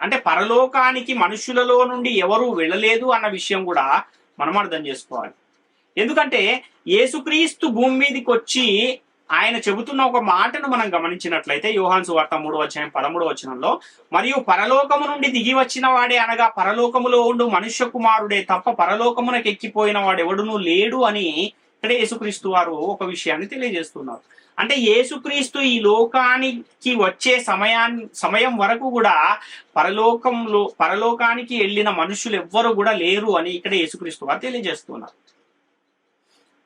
అంటే పరలోకానికి మనుషులలో నుండి ఎవరు వెళ్ళలేదు అన్న విషయం కూడా మనం అర్థం చేసుకోవాలి. ఎందుకంటే యేసుక్రీస్తు భూమి మీదకి వచ్చి ఆయన చెబుతున్న ఒక మాటను మనం గమనించినట్లయితే యోహాన్ సువార్త మూడు వచనం పదమూడు వచనంలో మరియు పరలోకము నుండి దిగి వచ్చిన వాడే అనగా పరలోకములో ఉండు మనుష్య కుమారుడే తప్ప పరలోకమునకు ఎక్కిపోయిన వాడు ఎవడునూ లేడు అని ఇక్కడ యేసుక్రీస్తు వారు ఒక విషయాన్ని తెలియజేస్తున్నారు. అంటే యేసుక్రీస్తు ఈ లోకానికి వచ్చే సమయాన్ని సమయం వరకు కూడా పరలోకంలో పరలోకానికి వెళ్ళిన మనుషులు ఎవ్వరు కూడా లేరు అని ఇక్కడ యేసుక్రీస్తు వారు తెలియజేస్తున్నారు.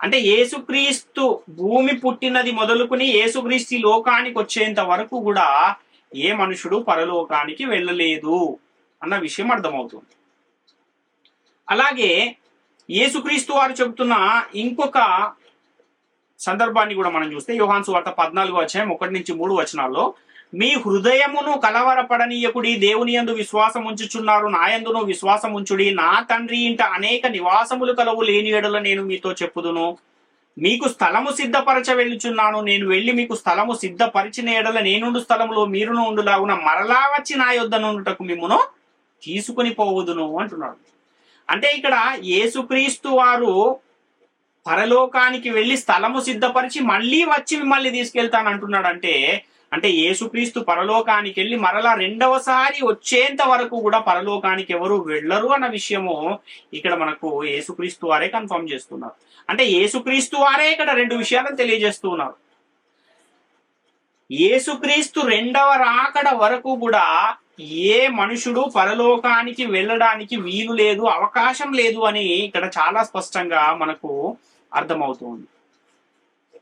అంటే యేసుక్రీస్తు భూమి పుట్టినది మొదలుకుని యేసుక్రీస్తు లోకానికి వచ్చేంత వరకు కూడా ఏ మనుషుడు పరలోకానికి వెళ్ళలేదు అన్న విషయం అర్థమవుతుంది. అలాగే యేసుక్రీస్తు వారు చెబుతున్న ఇంకొక సందర్భాన్ని కూడా మనం చూస్తే యోహాన్సు వార్త పద్నాలుగు వచ్చాయి ఒకటి నుంచి మూడు వచనాల్లో మీ హృదయమును కలవరపడనీయకుడి దేవుని యందు విశ్వాసం ఉంచుచున్నారు నాయందును విశ్వాసం ఉంచుడి నా తండ్రి ఇంట అనేక నివాసములు కలవు లేని ఎడల నేను మీతో చెప్పుదును. మీకు స్థలము సిద్ధపరచ వెళ్ళుచున్నాను నేను వెళ్ళి మీకు స్థలము సిద్ధపరిచిన ఎడల నేనుండు స్థలంలో మీరును ఉండులాగున మరలా వచ్చి నా యొద్ద నుండుటకు మిమ్మును తీసుకుని పోవుదును అంటున్నాడు. అంటే ఇక్కడ యేసుక్రీస్తు వారు పరలోకానికి వెళ్ళి స్థలము సిద్ధపరిచి మళ్ళీ వచ్చి మిమ్మల్ని తీసుకెళ్తాను అంటున్నాడు అంటే అంటే యేసుక్రీస్తు పరలోకానికి వెళ్ళి మరలా రెండవసారి వచ్చేంత వరకు కూడా పరలోకానికి ఎవరు వెళ్ళరు అన్న విషయము ఇక్కడ మనకు యేసుక్రీస్తు వారే కన్ఫర్మ్ చేస్తున్నారు. అంటే యేసుక్రీస్తు వారే ఇక్కడ రెండు విషయాలను తెలియజేస్తూ ఉన్నారు. యేసుక్రీస్తు రెండవ రాకడ వరకు కూడా ఏ మనుషుడు పరలోకానికి వెళ్ళడానికి వీలు లేదు అవకాశం లేదు అని ఇక్కడ చాలా స్పష్టంగా మనకు అర్థమవుతుంది.